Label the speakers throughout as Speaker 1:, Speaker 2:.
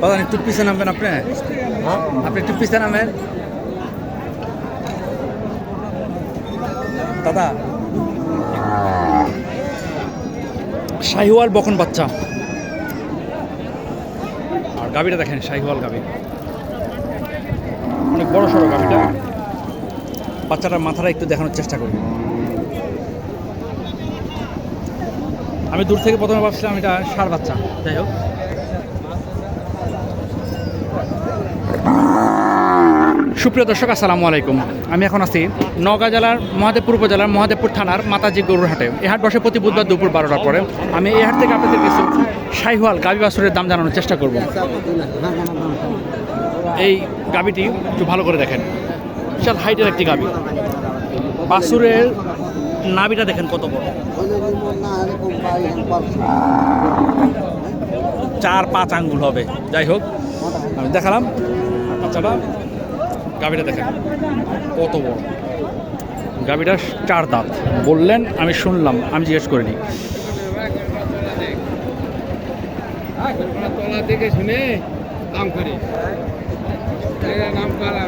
Speaker 1: বাবা একটু পিছিয়ে নামবেন আপনি? আপনি একটু পিছিয়ে নামেন। দাদা। শাহিওয়াল বকন বাচ্চা। আর গাবিটা দেখেন শাহিওয়াল গাবি অনেক বড় সড়ো গাবিটা বাচ্চাটার মাথাটা একটু দেখানোর চেষ্টা করি। আমি দূর থেকে প্রথমে ভাবছিলাম এটা সার বাচ্চা, যাই হোক। সুপ্রিয় দর্শক, আসসালামু আলাইকুম। আমি এখন আছি নওগাঁ জেলার মহাদেবপুর উপজেলার মহাদেবপুর থানার মাতাজি গরুর হাটে। এই হাট বসে প্রতি বুধবার দুপুর বারোটার পরে। আমি এই হাট থেকে আপনাদের কিছু শাহিওয়াল গাবি বাছুরের দাম জানানোর চেষ্টা করব। এই গাবিটি একটু ভালো করে দেখেন। বিশাল হাইটের একটি গাবি। বাছুরের নাবিটা দেখেন কত বড়। চার, পাঁচ আঙ্গুল হবে। যাই হোক, আমি দেখালাম। বাচ্চাটা গাবিটা দেখেন কত বড়। গাবিটা চার দাঁত। বললেন, আমি শুনলাম, আমি জিজ্ঞেস করিনি।
Speaker 2: তলা দেখে শুনে দাম করি। নাম করা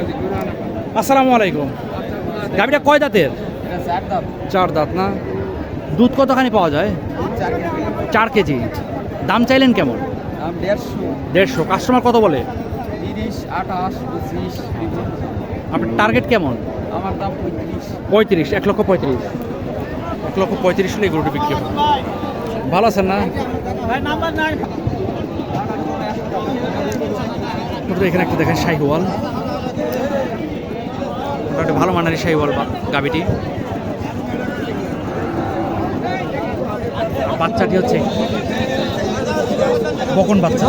Speaker 1: আসসালামু আলাইকুম। গাবিটা কয় দাঁতের?
Speaker 2: চার
Speaker 1: চার দাঁত না? দুধ কতখানি পাওয়া যায়?
Speaker 2: চার
Speaker 1: কেজি। দাম চাইলেন কেমন?
Speaker 2: দেড়শো।
Speaker 1: দেড়শো কাস্টমার কত বলে?
Speaker 2: তিরিশ আঠাশ পঁচিশ
Speaker 1: আপনার টার্গেট কেমন?
Speaker 2: আমার দাম পঁয়ত্রিশ
Speaker 1: এক লক্ষ পঁয়ত্রিশ। এক লক্ষ পঁয়ত্রিশ হলে গরুটি বিক্রি হবে। ভালো আছেন না? এখানে একটা দেখেন শাহিওয়াল। মোটামুটি ভালো মানের শাহিওয়াল বা গাবিটি। বাচ্চাটি হচ্ছে বকন বাচ্চা।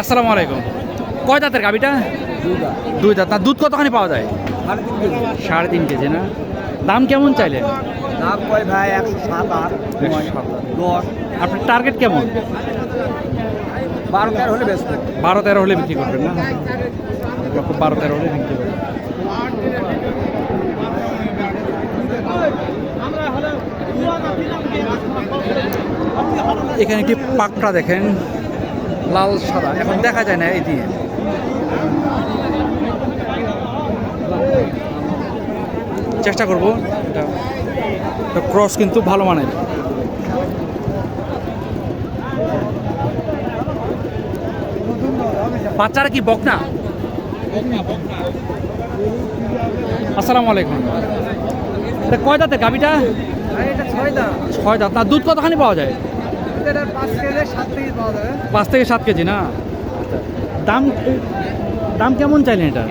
Speaker 1: আসসালামু আলাইকুম। কয় দাঁতের গাবিটা? দুই দাঁত। না দুধ কতখানি পাওয়া যায়? সাড়ে তিন কেজি। না? দাম কেমন চাইলেন?
Speaker 2: দাম কয় ভাই? একশো সাত আট দশ।
Speaker 1: আপনার টার্গেট কেমন?
Speaker 2: বারো তেরো হলে
Speaker 1: বারো তেরো হলে বিক্রি করবেন না? লক্ষ বারো তেরো হলে বিক্রি করবেন। এখানে একটি পাকটা দেখেন? লাল সাদা। এখন দেখা যায় না এই দিয়ে। চেষ্টা করব। এটা ক্রস কিন্তু ভালো মানের বাচ্চারা কি বক না আসসালামু আলাইকুম। এটা কয় গাবিটা
Speaker 2: ছয়
Speaker 1: দাঁত না দুধ কতখানি পাওয়া যায়?
Speaker 2: পাঁচ
Speaker 1: থেকে সাত কেজি না? দাম দাম কেমন চাইলেন এটা?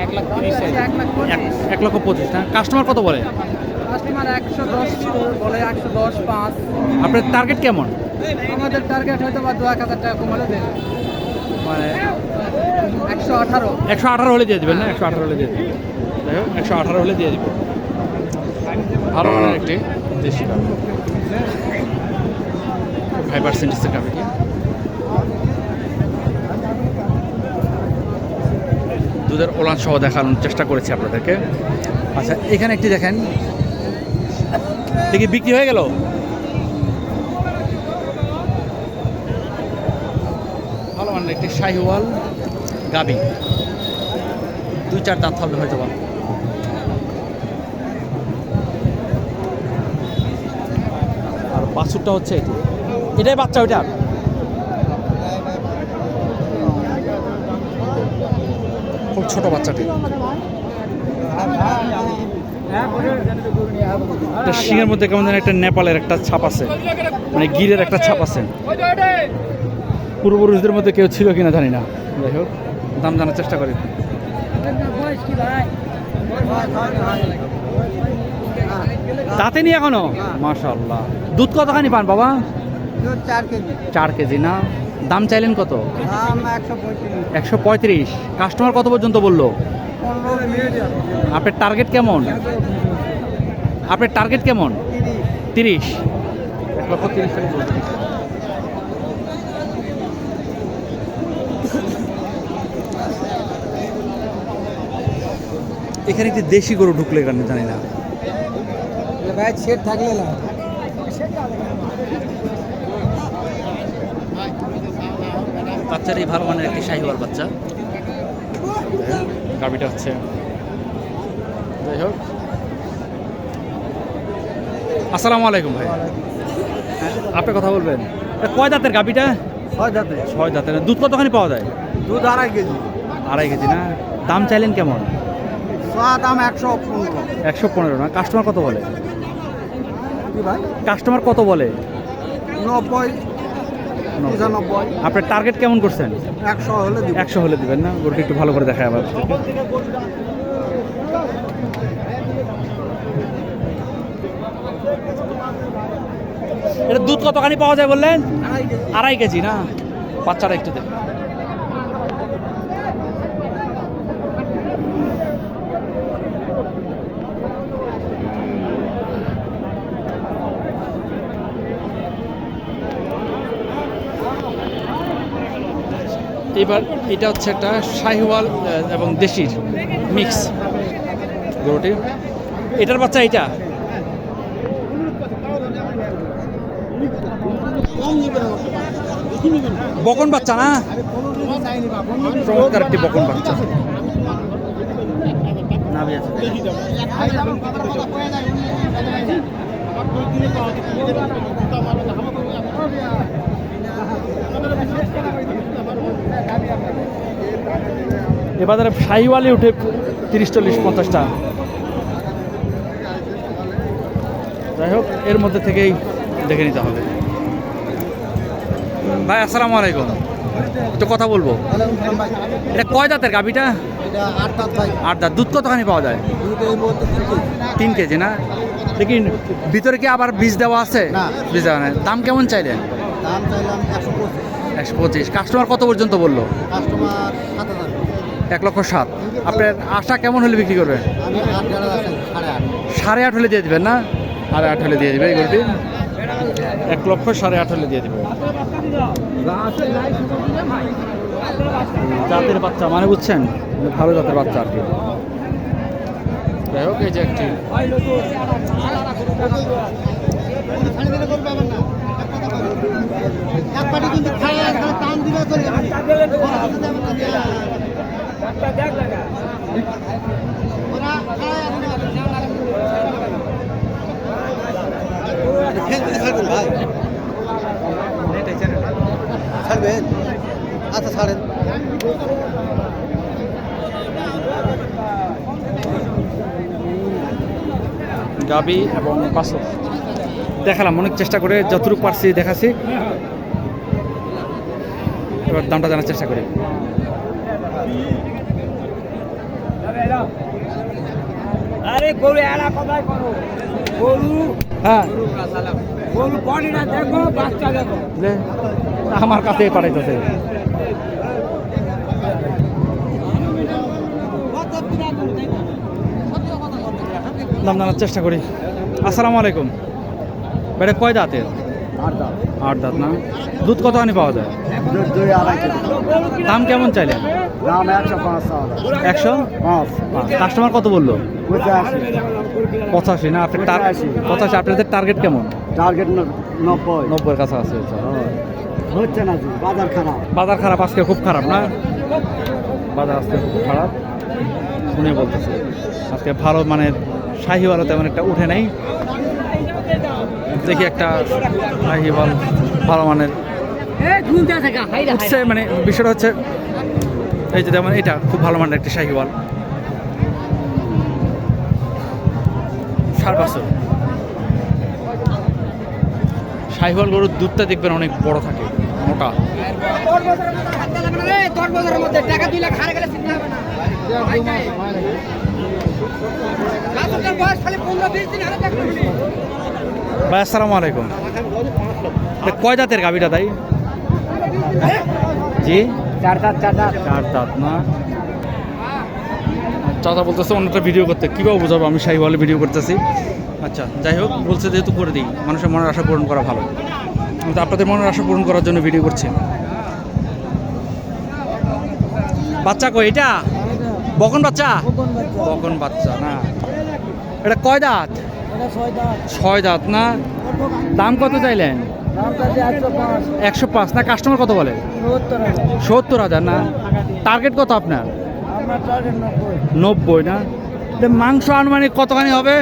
Speaker 2: এক
Speaker 1: লক্ষ পঁচিশ না কাস্টমার কত বলে?
Speaker 2: কাস্টমার একশো দশ বলে একশো দশ পাঁচ।
Speaker 1: আপনার টার্গেট কেমন?
Speaker 2: আমাদের টার্গেট হয়তো বা দু এক হাজার টাকা কমালে দেবে।
Speaker 1: মানে
Speaker 2: একশো আঠারো।
Speaker 1: একশো আঠারো হলে দিয়ে দেবেন না? একশো আঠারো হলে দিয়ে দেবেন। যাই হোক একশো আঠারো হলে দিয়ে দেবেন। ভালো মানের একটি দেশি গাভি। ফাইভ পার্সেন্টেজের গাভিটি দুধের ওলান সহ দেখানোর চেষ্টা করেছি আপনাদেরকে। আচ্ছা এখানে একটি দেখেন। দেখি বিক্রি হয়ে গেল? ভালো মানের একটি শাহিওয়াল গাবি। দুই, চার দাঁত হবে হয়তো বা। আর বাছুরটা হচ্ছে এটি। এটাই বাচ্চা ওইটা ছোট বাচ্চাটি। একটা শিঙের মধ্যে কেমন যেন একটা নেপালের একটা ছাপ আছে। মানে গিরের একটা ছাপ আছে। পূর্বপুরুষদের মধ্যে কেউ ছিল কিনা জানি না। যাই হোক দাম জানার চেষ্টা করি। তাতে নি এখনও? মাশাল্লাহ দুধ কতখানি পান বাবা?
Speaker 2: চার কেজি।
Speaker 1: চার কেজি না? দাম চাইলেন কত?
Speaker 2: একশো পঁয়ত্রিশ।
Speaker 1: কাস্টমার কত পর্যন্ত বলল?
Speaker 2: পনেরো
Speaker 1: আপনার টার্গেট কেমন? আপনার টার্গেট কেমন?
Speaker 2: তিরিশ
Speaker 1: তিরিশ লক্ষ তিরিশ। এখানে একটি দেশি গরু ঢুকলে কেন জানি না।
Speaker 3: ভাই সেট থাকলে না।
Speaker 1: বাচ্চারই ভালো মানের একটি শাহিওয়াল বাচ্চা। গাবিটা হচ্ছে। যাই হোক। আসসালামু আলাইকুম ভাই। আপনি কথা বলবেন? এটা কয় দাঁতের গাবিটা?
Speaker 3: ছয় দাঁতের।
Speaker 1: ছয় দাঁতের। দুধ কতখানি পাওয়া যায়?
Speaker 3: দুধ আড়াই কেজি।
Speaker 1: আড়াই কেজি না? দাম চাইলেন কেমন?
Speaker 3: দাম একশো পনেরো।
Speaker 1: একশো পনেরো না? কাস্টমার কত বলে?
Speaker 3: কি ভাই?
Speaker 1: কাস্টমার কত বলে?
Speaker 3: নব্বই। পঁচানব্বই।
Speaker 1: আপনার টার্গেট কেমন করছেন?
Speaker 3: একশো হলে
Speaker 1: একশো হলে দিবেন না? গরুটি একটু ভালো করে দেখায় আবার এটা দুধ কতখানি পাওয়া যায় বললেন?
Speaker 3: আড়াই কেজি।
Speaker 1: আড়াই কেজি না? বাচ্চারা একটু দেখ এবার এটা হচ্ছে একটা শাহিওয়াল এবং দেশির মিক্স গরুটি। এটার বাচ্চা এটা বকন বাচ্চা না? চমৎকার একটি বকন বাচ্চা। নাভি আছে। এ বাজারে শাহিওয়ালে উঠে তিরিশ চল্লিশ পঞ্চাশটা। যাই হোক এর মধ্যে থেকেই দেখে নিতে হবে। ভাই আসসালামু আলাইকুম। একটু কথা বলব। এটা কয় দাঁতের
Speaker 3: এটা আট দাঁত।
Speaker 1: দুধ কতখানি পাওয়া যায়?
Speaker 3: তিন কেজি
Speaker 1: না? দেখি ভিতরে কি আবার বীজ দেওয়া আছে? বীজ দেওয়া নেই। দাম কেমন চাইলেন?
Speaker 3: দাম চাইলাম একশো পঁচিশ।
Speaker 1: একশো পঁচিশ। কাস্টমার কত পর্যন্ত বলল? এক লক্ষ সাত। আপনার আশা কেমন হলে বিক্রি করবেন?
Speaker 3: সাড়ে আট।
Speaker 1: হলে দিয়ে দিবেন না? সাড়ে আট হলে দিয়ে দিবে এই গরুটি? এক লক্ষ সাড়ে আট হলে দিয়ে দিবে। জাতের বাচ্চা মানে বুঝছেন? ভালো জাতের বাচ্চা আর কি। যাই হোক এই যে একটি
Speaker 3: এক পাটি কিন্তু খায় আর টান দিলে চলে যাবে। ওরা খায় ছাড়বেন ভাই। ছাড়বেন? আচ্ছা ছাড়েন।
Speaker 1: গাবি এবং পাঁচশো দেখালাম অনেক চেষ্টা করে যতটুকু পারছি দেখাচ্ছি। এবার দামটা জানার চেষ্টা করি।
Speaker 3: আরে গরু এলা কথাই করো। গরু
Speaker 1: হ্যাঁ।
Speaker 3: গরু বডিটা দেখো বাচ্চা দেখো।
Speaker 1: আমার কাছে পাঠাইতেছে। দাম জানার চেষ্টা করি। আসসালামু আলাইকুম। বেটা কয় দাঁতের?
Speaker 3: আর দাম
Speaker 1: আট দাঁত না? দুধ কতখানি পাওয়া যায়? দাম কেমন চাইলেন?
Speaker 3: দাম একশো পাঁচ।
Speaker 1: একশো কাস্টমার কত বলল?
Speaker 3: পঁচাশি।
Speaker 1: না? আপনার
Speaker 3: পঁচাশি।
Speaker 1: আপনাদের টার্গেট কেমন?
Speaker 3: টার্গেট নব্বই।
Speaker 1: নব্বইয়ের কাছে আছে।
Speaker 3: হচ্ছে না বাজার খারাপ।
Speaker 1: বাজার খারাপ আজকে খুব খারাপ না? বাজার আজকে খুব খারাপ। শুনে বলতেছে। আজকে ভালো মানে শাহিওয়ালও তেমন একটা উঠে নেই। দেখি একটা শাহিওয়াল ভালো মানের। উঠছে মানে বিষয়টা হচ্ছে এই যে যেমন এটা খুব ভালো মানের একটা শাহিওয়াল সার বছর শাহিওয়াল গরুর দুধটা দেখবেন অনেক বড় থাকে মোটা।
Speaker 2: টাকা দুই লাখ হারে বয়স খালি পনেরো বিশ দিন।
Speaker 1: ভাই আসসালামু আলাইকুম। কয় দাঁতের গাবিটা তাই? জি?
Speaker 3: চার দাঁত চার দাঁত।
Speaker 1: চার দাঁত না? চাচা বলতেছে অন্যটা ভিডিও করতে। কীভাবে বোঝাবো আমি শাহিওয়ালে ভিডিও করতেছি। আচ্ছা যাই হোক বলছে যেহেতু করে দিই মানুষের মনের আশা পূরণ করা ভালো। আমি তো আপনাদের মনের আশা পূরণ করার জন্য ভিডিও করছি। বাচ্চা কই এটা? বকন বাচ্চা। বকন বাচ্চা না। এটা কয় দাঁত? ছয় দাঁত। না? দাম কত চাইলেন? একশো পাঁচ। না কাস্টমার কত বলে? সত্তর হাজার। না? টার্গেট কত আপনার? নব্বই। না? মাংস আনুমানিক কতখানি হবে?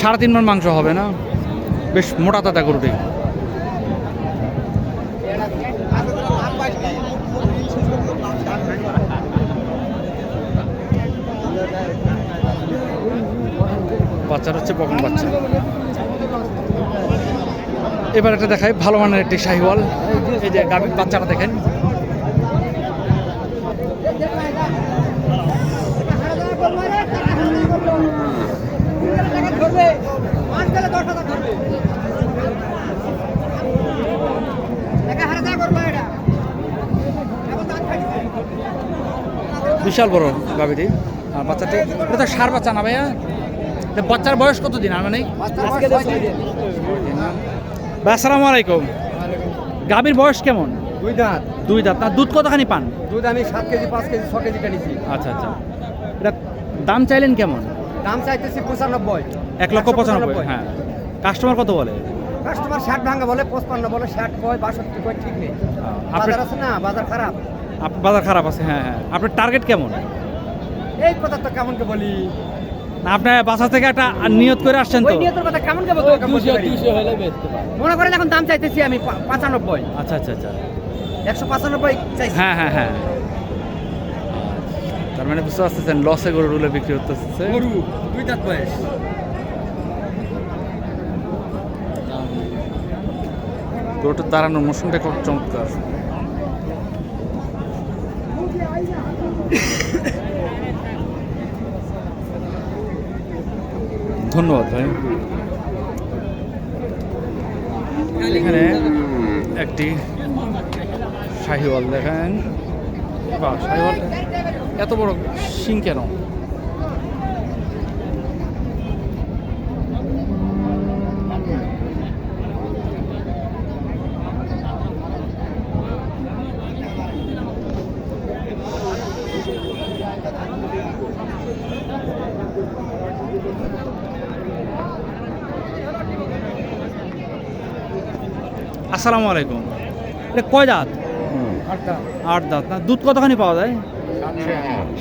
Speaker 1: সাড়ে তিন মন মাংস হবে না? বেশ মোটা তাতা গরুটি। বাচ্চাটা হচ্ছে বকন বাচ্চা। এবার একটা দেখাই, ভালো মানের একটি শাহিওয়াল। এই যে গাভীর বাচ্চাটা দেখেন। বিশাল বড় গাভীটি। আর বাচ্চাটি, এটা তো সার বাচ্চা না ভাইয়া? বাচ্চার বয়স কত দিন মানে আসসালামু আলাইকুম। গাভীর বয়স কেমন?
Speaker 2: দুই দাঁত।
Speaker 1: দুই দাঁত। তার দুধ কতখানি পান?
Speaker 2: দুধ আমি সাত কেজি পাঁচ কেজি ছ কেজি কিনেছি
Speaker 1: আচ্ছা আচ্ছা। এটা দাম চাইলেন কেমন?
Speaker 2: দাম চাইতেছি পঁচানব্বই।
Speaker 1: এক লক্ষ পঁচানব্বই হ্যাঁ। কাস্টমার কত বলে?
Speaker 2: কাস্টমার ষাট ভাঙা বলে পঁচপান্ন বলে ষাট কয় বাষট্টি কয় ঠিক নেই। বাজার আছে না? বাজার খারাপ।
Speaker 1: বাজার খারাপ আছে হ্যাঁ হ্যাঁ। আপনার টার্গেট কেমন?
Speaker 2: এই কথা তো কেমনকে বলি?
Speaker 1: আপনার বাসা থেকে একটা নিয়ত করে আসছেন তো?
Speaker 2: ওই নিয়ে তোর কথা কেমনকে বলতে মনে করেন এখন দাম চাইতেছি আমি পঁচানব্বই।
Speaker 1: আচ্ছা আচ্ছা আচ্ছা।
Speaker 2: একশো পঁচানব্বই চাইছি।
Speaker 1: হ্যাঁ হ্যাঁ হ্যাঁ। তার মানে বুঝতে পারতেছেন লসে গরু গরুগুলো বিক্রি করতেছে
Speaker 2: গরু দুই দাঁত বয়স।
Speaker 1: গরুটার দাঁড়ানোর মোশনটা খুব চমৎকার। ধন্যবাদ ভাই। এখানে একটি শাহিওয়াল দেখেন। বা শাহিওয়াল এত বড় সিং কেন? আসসালামু আলাইকুম। এটা কয় দাঁত? আট দাঁত। না দুধ কতখানি পাওয়া যায়?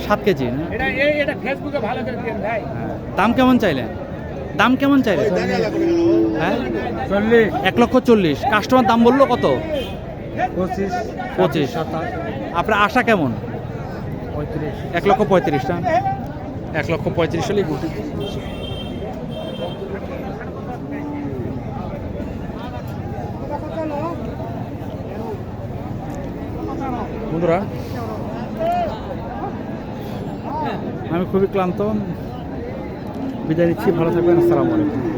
Speaker 1: সাত কেজি। না?
Speaker 2: এটা এটা ফেসবুকে ভালো করে দিন ভাই।
Speaker 1: দাম কেমন চাইলেন? দাম কেমন চাইলেন? হ্যাঁ?
Speaker 2: চল্লিশ।
Speaker 1: এক লক্ষ চল্লিশ। কাস্টমার দাম বলল কত?
Speaker 2: পঁচিশ।
Speaker 1: পঁচিশ। আপনার আশা কেমন? এক লক্ষ পঁয়ত্রিশ না? এক লক্ষ পঁয়ত্রিশ হলেই বন্ধুরা। আমি খুবই ক্লান্ত। বিদায় নিচ্ছি ভালো থাকবেন আসসালামু আলাইকুম।